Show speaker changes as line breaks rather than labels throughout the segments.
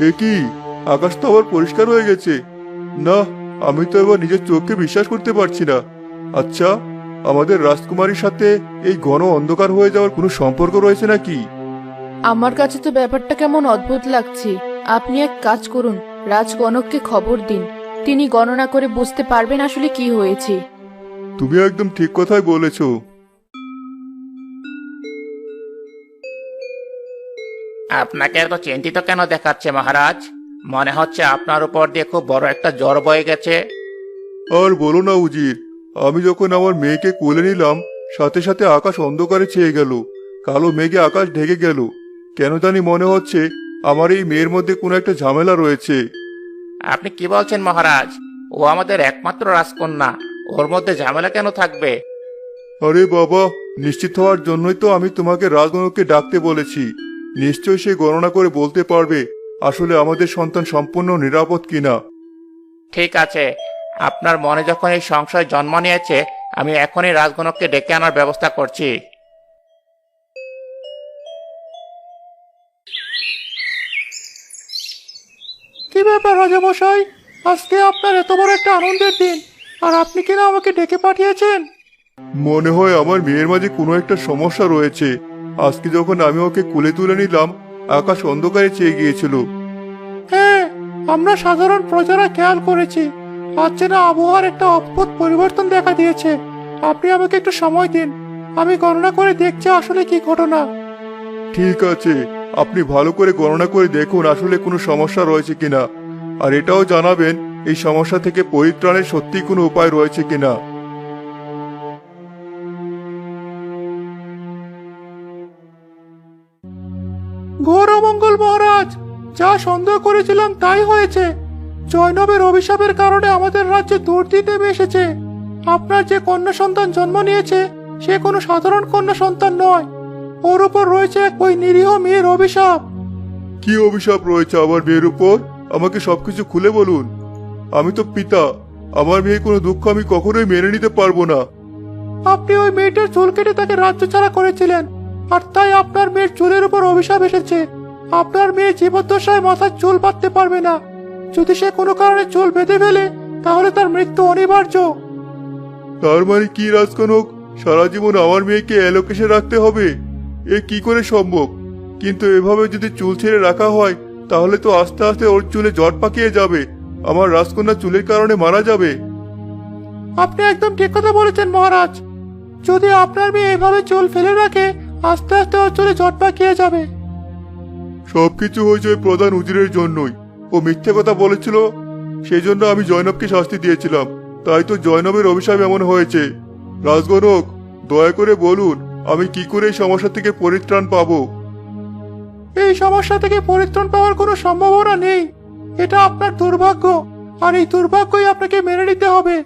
এ কি? আকাশ তো আবার পরিষ্কার হয়ে গেছে। না আমি তো এবার নিজের চোখকে বিশ্বাস করতে পারছি না। আচ্ছা আমাদের রাজকুমারীর সাথে এই ঘন অন্ধকার হয়ে যাওয়ার কোনো সম্পর্ক রয়েছে নাকি?
আমার কাছে তো ব্যাপারটা কেমন অদ্ভুত লাগছে। আপনি এক কাজ করুন রাজগণককে খবর দিন। তিনি গণনা করে বুঝতে পারবেন আসলে কি হয়েছে।
তুমি একদম ঠিক কথাই বলেছ।
আপনাকে এত চিন্তিত কেন দেখাচ্ছে মহারাজ? মনে হচ্ছে আপনার উপর দিয়ে খুব বড় একটা জ্বর বয়ে গেছে।
আর বলো না উজির আমি যখন আমার মেয়েকে কোলে নিলাম সাথে সাথে আকাশ অন্ধকারে ছেয়ে গেল কালো মেঘে আকাশ ঢেকে গেল। কেন জানি মনে হচ্ছে আমার এই মেয়ের মধ্যে কোনো একটা ঝামেলা রয়েছে।
আপনি কি বলছেন মহারাজ? ও আমাদের একমাত্র রাজকন্যা ওর মধ্যে ঝামেলা কেন থাকবে?
আরে বাবা নিশ্চিত হওয়ার জন্যই তো আমি তোমাকে রাজগণককে ডাকতে বলেছি। নিশ্চয়ই সে গণনা করে বলতে পারবে আসলে আমাদের সন্তান সম্পূর্ণ নিরাপদ কিনা।
ঠিক আছে। আপনার মনে যখন এই সংশয় জন্ম নিয়েছে আমি এখনই রাজগণককে ডেকে আনার ব্যবস্থা করছি।
কি ব্যাপার রাজামশাই? আজকে আপনার এত বড় একটা আনন্দের দিন আর আপনি কিনা আমাকে ডেকে পাঠিয়েছেন?
মনে হয় আমার মেয়ের মাঝে কোনো একটা সমস্যা রয়েছে। আজকে যখন আমি ওকে কুলে তুলে নিলাম আকাশ অন্ধকারে চেয়ে গিয়েছিল।
হ্যাঁ আমরা সাধারণ প্রজারা খেয়াল করেছি। আজ না আবহাওয়ার একটা অদ্ভুত পরিবর্তন দেখা দিয়েছে। আপনি আমাকে একটু সময় দিন। আমি গণনা করে দেখছি আসলে কি ঘটনা।
ঠিক আছে আপনি ভালো করে গণনা করে দেখুন আসলে কোনো সমস্যা রয়েছে কিনা। আর এটাও জানাবেন এই সমস্যা থেকে পরিত্রাণের সত্যি কোনো উপায় রয়েছে কিনা।
ঘোর অমঙ্গল মহারাজ যা সন্দেহ করেছিলাম তাই হয়েছে। জৈনবের অভিশাপের কারণে আমাদের রাজ্যে দুর্দিন নেমে এসেছে। আপনার যে কন্যা সন্তান জন্ম নিয়েছে সে কোনো সাধারণ কন্যা সন্তান নয়। ওর উপর রয়েছে এক ওই নিরীহ মেয়ের অভিশাপ।
কি অভিশাপ রয়েছে আমার মেয়ের উপর? আমাকে সবকিছু খুলে বলুন। আমি তো পিতা আমার মেয়ে কোনো দুঃখ আমি কখনোই মেনে নিতে পারব না।
আপনি ওই মেয়েটার চুল কেটে তাকে রাজ্য ছাড়া করেছিলেন। আর তাই আপনার মেয়ের চুলের উপর অভিশাপ এসেছে। আপনার মেয়ে জীবদ্দশায় মাথার চুল বাঁধতে পারবে না। যদি সে কোনো কারণে চুল বেঁধে ফেলে তাহলে তার মৃত্যু অনিবার্য।
তার মানে কি রাজকনক? সারা জীবন আমার মেয়েকে অ্যালোকেশে রাখতে হবে। এ কি করে সম্ভব? কিন্তু এভাবে যদি চুল ছেড়ে রাখা হয় তাহলে তো আস্তে আস্তে ওর চুলে জট পাকিয়ে যাবে। আমার রাজকন্যা চুলের কারণে মারা যাবে।
আপনি একদম ঠিক কথা বলেছেন মহারাজ। যদি আপনার মেয়ে এভাবে চুল ফেলে রাখে আস্তে আস্তে ওর চুলে জট পাকিয়ে যাবে।
সবকিছু হয়েছে ওই প্রধান উজিরের জন্যই। ও মিথ্যে কথা বলেছিল সেই জন্য আমি জয়নবকে শাস্তি দিয়েছিলাম। তাই তো জয়নবের অভিশাপ এমন হয়েছে। রাজগণক দয়া করে বলুন আমি কি করে এই সমস্যা থেকে পরিত্রাণ পাবো?
এই সমস্যা থেকে পরিত্রাণ পাওয়ার কোনো সম্ভাবনা নেই। এটা আপনার দুর্ভাগ্য আর এই দুর্ভাগ্যই আপনাকে মেনে নিতে হবে।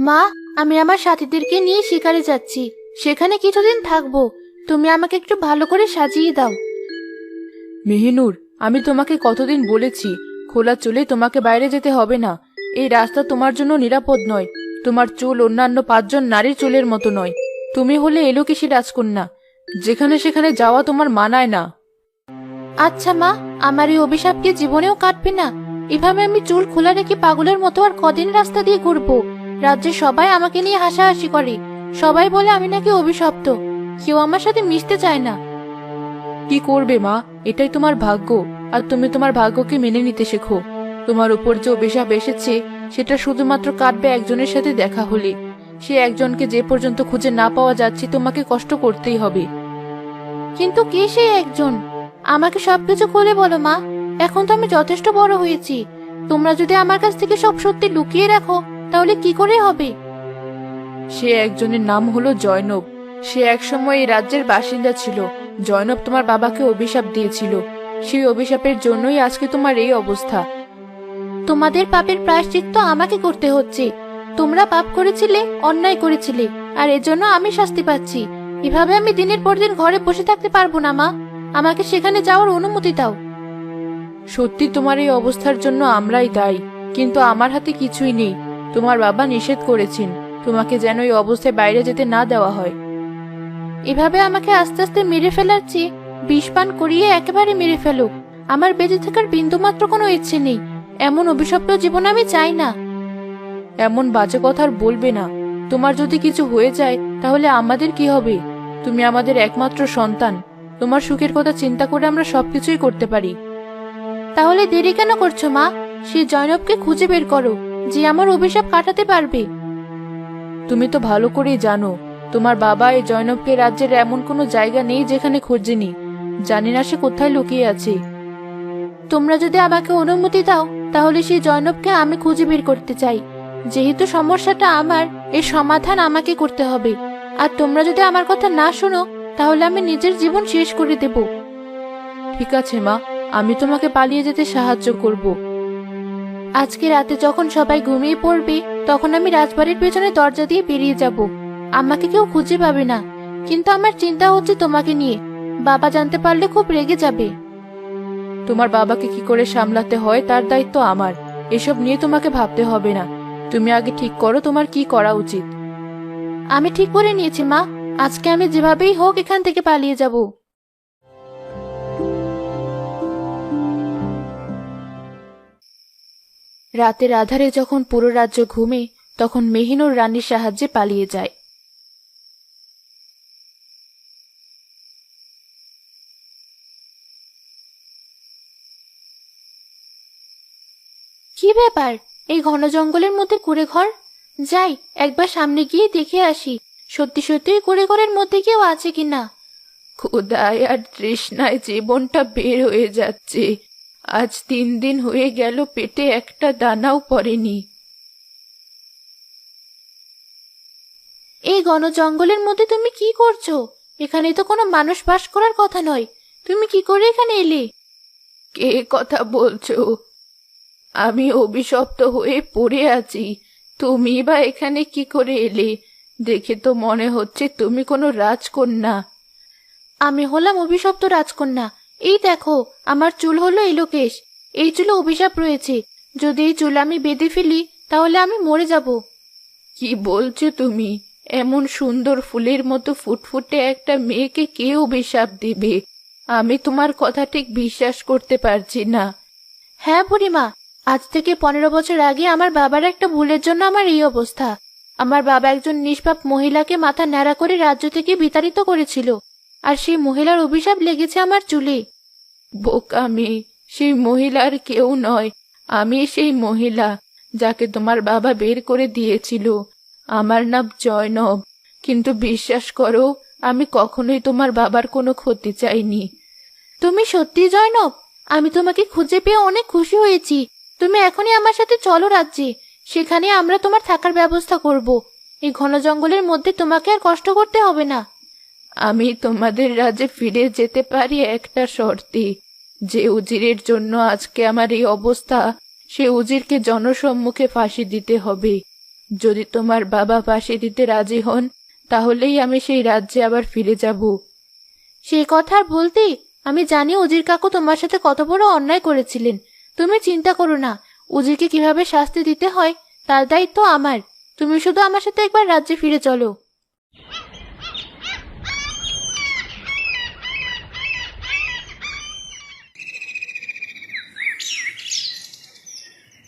মা আমি আমার সাথীদেরকে নিয়ে শিকারে যাচ্ছি। সেখানে কিছুদিন থাকব। তুমি আমাকে একটু ভালো করে সাজিয়ে দাও।
মেহিনুর আমি তোমাকে কতদিন বলেছি খোলা চুলে তোমাকে বাইরে যেতে হবে না। এই রাস্তা তোমার জন্য নিরাপদ নয়। তোমার চুল অন্যান্য পাঁচজন নারীর চুলের মতো নয়। তুমি হলে এলোকেশী রাজকন্যা। যেখানে সেখানে যাওয়া তোমার মানায় না।
আচ্ছা মা আমার এই অভিশাপকে জীবনেও কাটবে না। এভাবে আমি চুল খোলা রেখে পাগলের মতো আর কদিন রাস্তা দিয়ে ঘুরবো? রাজ্যে সবাই আমাকে নিয়ে হাসাহাসি করে। সবাই বলে আমি নাকি অভিশপ্ত। কেউ আমার সাথে মিশতে চায় না।
কি করবে মা? এটাই তোমার ভাগ্য। আর তুমি তোমার ভাগ্যকে মেনে নিতে শেখো। তোমার উপর যে অভিশাপ এসেছে সেটা শুধুমাত্র কাটবে একজনের সাথে দেখা হলে। সে একজনকে যে পর্যন্ত খুঁজে না পাওয়া যাচ্ছে তোমাকে কষ্ট করতেই হবে।
কিন্তু কে সেই একজন? আমাকে সবকিছু খুলে বলো মা। এখন তো আমি যথেষ্ট বড় হয়েছি। তোমরা যদি আমার কাছ থেকে সব সত্যি লুকিয়ে রাখো তাহলে কি করে হবে?
সে একজনের নাম হলো জয়নব। সে একসময় এই রাজ্যের বাসিন্দা ছিল। জয়নব তোমার বাবাকে অভিশাপ দিয়েছিল। সেই অভিশাপের জন্যই আজকে তোমার এই অবস্থা।
তোমাদের পাপের প্রায়শ্চিত্ত আমাকে করতে হচ্ছে। তোমরা পাপ করেছিলে অন্যায় করেছিলে আর এজন্য আমি শাস্তি পাচ্ছি। এভাবে আমি দিনের পর দিন ঘরে বসে থাকতে পারব না মা। আমাকে সেখানে যাওয়ার অনুমতি দাও।
সত্যি তোমার এই অবস্থার জন্য আমরাই দায়ী কিন্তু আমার হাতে কিছুই নেই। তোমার বাবা নিষেধ করেছেন, তোমাকে যেন এই অবস্থায় বাইরে যেতে না দেওয়া হয়।
এভাবে আমাকে আস্তে আস্তে মেরে ফেলার চেয়ে বিষ পান করিয়ে একেবারে মেরে ফেলো আমার বেঁচে থাকার বিন্দুমাত্র কোনো ইচ্ছে নেই। এমন অভিশপ্ত জীবন আমি চাই না।
এমন বাজে কথা আর বলবে না। তোমার যদি কিছু হয়ে যায়, তাহলে আমাদের কি হবে? তুমি আমাদের একমাত্র সন্তান। তোমার সুখের কথা চিন্তা করে আমরা সবকিছুই করতে পারি।
তাহলে দেরি কেন করছ মা? সেই জয়নবকে খুঁজে বের করো। যে আমার অভিশাপ কাটাতে পারবে।
তুমি তো ভালো করেই জানো, তোমার বাবা এই জয়নবকে রাজ্যের এমন কোনো জায়গা নেই যেখানে খোঁজেনি। জানি না সে কোথায় লুকিয়ে আছে।
তোমরা যদি আমাকে অনুমতি দাও, তাহলে সেই জয়নবকে আমি খুঁজে বের করতে চাই। যেহেতু সমস্যাটা আমার, এর সমাধান আমাকে করতে হবে। আর তোমরা যদি আমার কথা না শোনো, তাহলে আমি নিজের জীবন শেষ করে দেব।
ঠিক আছে মা, আমি তোমাকে পালিয়ে যেতে সাহায্য করব।
আজকে রাতে যখন সবাই ঘুমিয়ে পড়বে তখন আমি রাজবাড়ির পেছনে দরজা দিয়ে বেরিয়ে যাব। আমাকে কেউ খুঁজে পাবে না। কিন্তু আমার চিন্তা হচ্ছে তোমাকে নিয়ে। বাবা জানতে পারলে খুব রেগে যাবে।
তোমার বাবাকে কি করে সামলাতে হয় তার দায়িত্ব আমার। এসব নিয়ে তোমাকে ভাবতে হবে না। তুমি আগে ঠিক করো তোমার কি করা উচিত।
আমি ঠিক করে নিয়েছি মা। আজকে আমি যেভাবেই হোক এখান থেকে পালিয়ে যাব।
রাতের আধারে যখন পুরো রাজ্য ঘুমে তখন মেহিনুর রানীর সাহায্যে পালিয়ে যায়।
কি ব্যাপার? এই ঘন জঙ্গলের মধ্যে কুড়ে ঘর? যাই একবার সামনে গিয়ে দেখে আসি। সত্যি সত্যি কুড়ে ঘরের মধ্যে কেউ আছে কিনা?
ক্ষুদায় আর তৃষ্ণায় জীবনটা বের হয়ে যাচ্ছে। আজ তিন দিন হয়ে গেল পেটে একটা দানাও পড়েনি।
এই গণজঙ্গলের মধ্যে তুমি কি করছ? এখানে তো কোনো মানুষ বাস করার কথা নয়। তুমি কি করে এখানে এলে?
কে কথা বলছো? আমি অভিশপ্ত হয়ে পড়ে আছি। তুমি বা এখানে কি করে এলে? দেখে তো মনে হচ্ছে তুমি কোনো রাজকন্যা।
আমি হলাম অভিশপ্ত রাজকন্যা। এই দেখো, আমার চুল হলো এলোকেশ এই চুলে অভিশাপ রয়েছে। যদি এই চুল আমি বেঁধে ফেলি, তাহলে আমি মরে যাব।
কি বলছো তুমি? এমন সুন্দর ফুলের মতো ফুটফুটে একটা মেয়েকে কে অভিশাপ দেবে? আমি তোমার কথা ঠিক বিশ্বাস করতে পারছি না।
হ্যাঁ বুড়িমা, আজ থেকে পনেরো বছর আগে আমার বাবার একটা ভুলের জন্য আমার এই অবস্থা। আমার বাবা একজন নিষ্পাপ মহিলাকে মাথা ন্যাড়া করে রাজ্য থেকে বিতাড়িত করেছিল। আর সেই মহিলার অভিশাপ লেগেছে আমার চুলে।
বোকা মেয়ে, সেই মহিলার কেউ নয়। আমি সেই মহিলা যাকে তোমার বাবা বের করে দিয়েছিল। আমার নাম জয়নব। কিন্তু বিশ্বাস করো, আমি কখনোই তোমার বাবার কোনো ক্ষতি চাইনি।
তুমি সত্যি জয়নব? আমি তোমাকে খুঁজে পেয়ে অনেক খুশি হয়েছি। তুমি এখনই আমার সাথে চলো রাজ্যে। সেখানে আমরা তোমার থাকার ব্যবস্থা করব। এই ঘন জঙ্গলের মধ্যে তোমাকে আর কষ্ট করতে হবে না।
আমি তোমাদের রাজ্যে ফিরে যেতে পারি একটা শর্তে। যে উজিরের জন্য আজকে আমার এই অবস্থা, সে উজিরকে জনসম্মুখে ফাঁসি দিতে হবে। যদি তোমার বাবা ফাঁসি দিতে রাজি হন, তাহলেই আমি সেই রাজ্যে আবার ফিরে যাব।
সেই কথা বলতে আমি জানি উজির কাকু তোমার সাথে কত বড় অন্যায় করেছিলেন। তুমি চিন্তা করো না, উজিরকে কীভাবে শাস্তি দিতে হয়, তার দায়িত্ব আমার। তুমি শুধু আমার সাথে একবার রাজ্যে ফিরে চলো।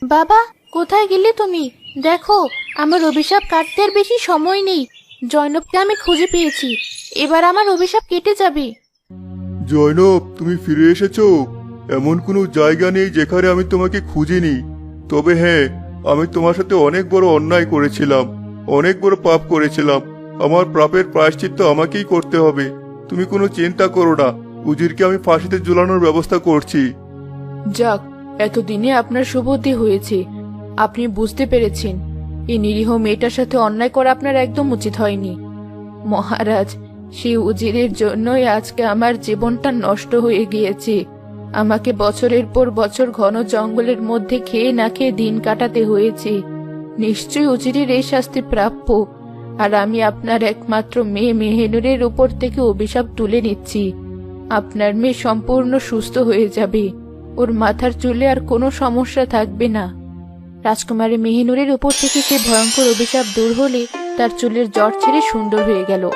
বাবা কোথায় গেলে তুমি? দেখো আমার অভিশাপ কাটতে আর বেশি সময় নেই। জয়নবকে আমি খুঁজে পেয়েছি। এবার আমার অভিশাপ কেটে যাবে।
জয়নব তুমি ফিরে এসেছ? এমন কোনো জায়গা নেই যেখানে আমি তোমাকে খুঁজিনি। তবে হ্যাঁ আমি তোমার সাথে অনেক বড় অন্যায় করেছিলাম অনেক বড় পাপ করেছিলাম। আমার পাপের প্রায়শ্চিত্ত আমাকেই করতে হবে। তুমি কোনো চিন্তা করো না। উজিরকে আমি ফাঁসিতে ঝুলানোর ব্যবস্থা করছি।
যাক এতদিনে আপনার সুবুদ্ধি হয়েছে। আপনি বুঝতে পেরেছেন। এই নিরীহ মেয়েটার সাথে অন্যায় করা আপনার একদম উচিত হয়নি। মহারাজ সেই উজিরের জন্যই আজকে আমার জীবনটা নষ্ট হয়ে গিয়েছে। আমাকে বছরের পর বছর ঘন জঙ্গলের মধ্যে খেয়ে না খেয়ে দিন কাটাতে হয়েছে। নিশ্চয়ই উজিরের এই শাস্তি প্রাপ্য। আর আমি আপনার একমাত্র মেয়ে মেহেনুরের উপর থেকে অভিশাপ তুলে নিচ্ছি। আপনার মেয়ে সম্পূর্ণ সুস্থ হয়ে যাবে। ওর মাথার চুলে আর কোনো সমস্যা থাকবে না। রাজকুমারী মেহিনুরের উপর থেকে সে ভয়ঙ্কর অভিশাপ দূর হলে তার চুলের জ্বর ছেড়ে সুন্দর হয়ে গেল।